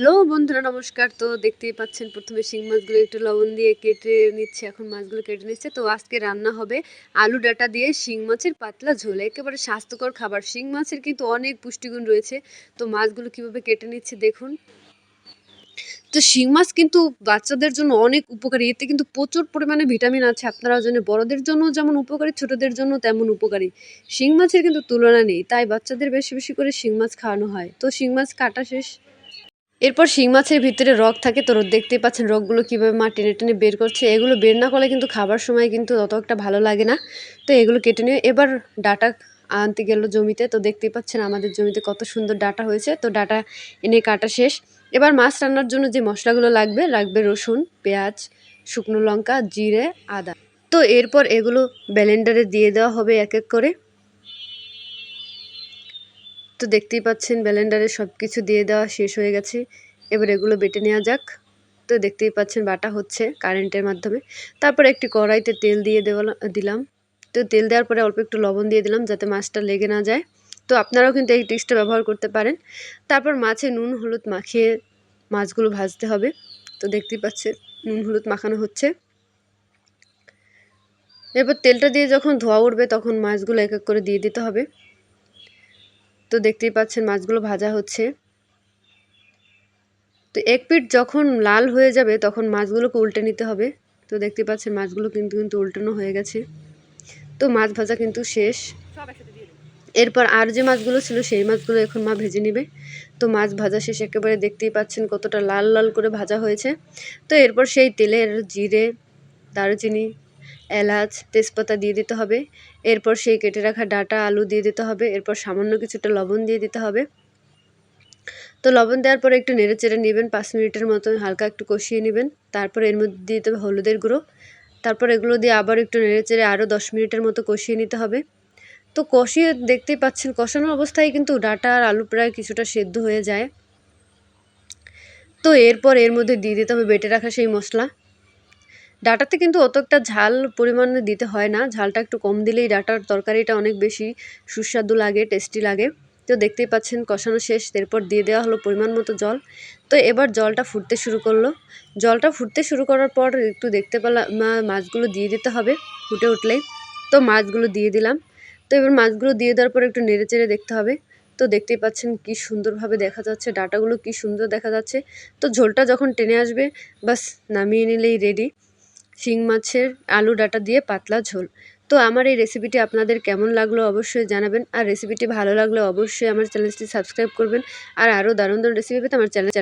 Hello বন্ধুরা, নমস্কার। তো দেখতেই পাচ্ছেন, প্রথমে শিং মাছগুলো একটু লবণ দিয়ে কেটে নিচ্ছে, এখন মাছগুলো কেটে নিচ্ছে। তো আজকে রান্না হবে আলু ডাটা দিয়ে শিং মাছের পাতলা ঝোল, একেবারে স্বাস্থ্যকর খাবার। শিং মাছের কিন্তু অনেক পুষ্টিগুণ রয়েছে। তো মাছগুলো কীভাবে কেটে নিচ্ছে দেখুন। তো শিং মাছ কিন্তু বাচ্চাদের জন্য অনেক উপকারী, এতে কিন্তু প্রচুর পরিমাণে ভিটামিন আছে। আপনারা জানেন, বড়দের জন্য যেমন উপকারী, ছোটদের জন্য তেমন উপকারী। শিং মাছের কিন্তু তুলনা নেই, তাই বাচ্চাদের বেশি বেশি করে শিং মাছ খাওয়ানো হয়। তো শিং মাছ কাটা শেষ। এরপর শিং মাছের ভিতরে রগ থাকে, তো দেখতেই পাচ্ছেন রগগুলো কীভাবে মা টেনে টেনে বের করছে। এগুলো বের না করলে কিন্তু খাবার সময় কিন্তু তত একটা ভালো লাগে না। তো এগুলো কেটে নিয়ে এবার ডাটা আনতে গেল জমিতে। তো দেখতেই পাচ্ছেন আমাদের জমিতে কত সুন্দর ডাটা হয়েছে। তো ডাটা এনে কাটা শেষ। এবার মাছ রান্নার জন্য যে মশলাগুলো লাগবে লাগবে রসুন, পেঁয়াজ, শুকনো লঙ্কা, জিরে, আদা। তো এরপর এগুলো ব্যালেন্ডারে দিয়ে দেওয়া হবে এক এক করে। তো দেখতেই পাচ্ছেন, ব্যালেন্ডারে সব কিছু দিয়ে দেওয়া শেষ হয়ে গেছে। এবার এগুলো বেটে নেওয়া যাক। তো দেখতেই পাচ্ছেন বাটা হচ্ছে কারেন্টের মাধ্যমে। তারপর একটি কড়াইতে তেল দিয়ে দেওয়া দিলাম। তো তেল দেওয়ার পরে অল্প একটু লবণ দিয়ে দিলাম যাতে মাছটা লেগে না যায়। তো আপনারাও কিন্তু এই টিক্সটা ব্যবহার করতে পারেন। তারপর মাছে নুন, হলুদ মাখিয়ে মাছগুলো ভাজতে হবে। তো দেখতেই পাচ্ছেন নুন, হলুদ মাখানো হচ্ছে। এরপর তেলটা দিয়ে যখন ধোয়া উঠবে তখন মাছগুলো এক এক করে দিয়ে দিতে হবে। তো দেখতেই পাচ্ছেন মাছগুলো ভাজা হচ্ছে। তো এক পিঠ যখন লাল হয়ে যাবে তখন মাছগুলোকে উল্টে নিতে হবে। তো দেখতে পাচ্ছেন মাছগুলো কিন্তু কিন্তু উল্টানো হয়ে গেছে। তো মাছ ভাজা কিন্তু শেষ। এরপর আর যে মাছগুলো ছিল সেই মাছগুলো এখন মা ভেজে নেবে। তো মাছ ভাজা শেষ একেবারে দেখতেই পাচ্ছেন কতটা লাল লাল করে ভাজা হয়েছে। তো এরপর সেই তেলের জিরে দারুচিনি এলাচ, তেজপাতা দিয়ে দিতে হবে। এরপর সেই কেটে রাখা ডাটা, আলু দিয়ে দিতে হবে। এরপর সামান্য কিছুটা লবণ দিয়ে দিতে হবে। তো লবণ দেওয়ার পরে একটু নেড়ে চেড়ে নেবেন, পাঁচ মিনিটের মতো হালকা একটু কষিয়ে নেবেন। তারপর এর মধ্যে দিয়ে দিতে হবে হলুদের গুঁড়ো। তারপর এগুলো দিয়ে আবার একটু নেড়ে চেড়ে আরও দশ মিনিটের মতো কষিয়ে নিতে হবে। তো কষিয়ে দেখতেই পাচ্ছেন, কষানো অবস্থায় কিন্তু ডাটা আর আলু প্রায় কিছুটা সেদ্ধ হয়ে যায়। তো এরপর এর মধ্যে দিয়ে দিতে হবে, বেটে রাখা সেই মশলা। ডাটাতে কিন্তু অত একটা ঝাল পরিমাণে দিতে হয় না। ঝালটা একটু কম দিলেই ডাটার তরকারিটা অনেক বেশি সুস্বাদু লাগে টেস্টি লাগে। তো দেখতেই পাচ্ছেন কষানো শেষ, এরপর দিয়ে দেওয়া হলো পরিমাণ মতো জল। তো এবার জলটা ফুটতে শুরু করল। জলটা ফুটতে শুরু করার পর একটু দেখতে পেলাম মাছগুলো দিয়ে দিতে হবে ফুটে উঠলেই। তো মাছগুলো দিয়ে দিলাম। তো এবার মাছগুলো দিয়ে দেওয়ার পর একটু নেড়ে চেড়ে দেখতে হবে। তো দেখতেই পাচ্ছেন কি সুন্দরভাবে দেখা যাচ্ছে, ডাটাগুলো কি সুন্দর দেখা যাচ্ছে। তো ঝোলটা যখন টেনে আসবে, বাস নামিয়ে নিলেই রেডি শিং মাছের আলু ডাটা দিয়ে পাতলা ঝোল। তো আমার এই রেসিপিটি আপনাদের কেমন লাগল অবশ্যই জানাবেন। আর রেসিপিটি ভালো লাগলে অবশ্যই আমার চ্যানেলটি সাবস্ক্রাইব করবেন। আর আরও দারুণ দারুণ রেসিপি পেতে আমার চ্যানেল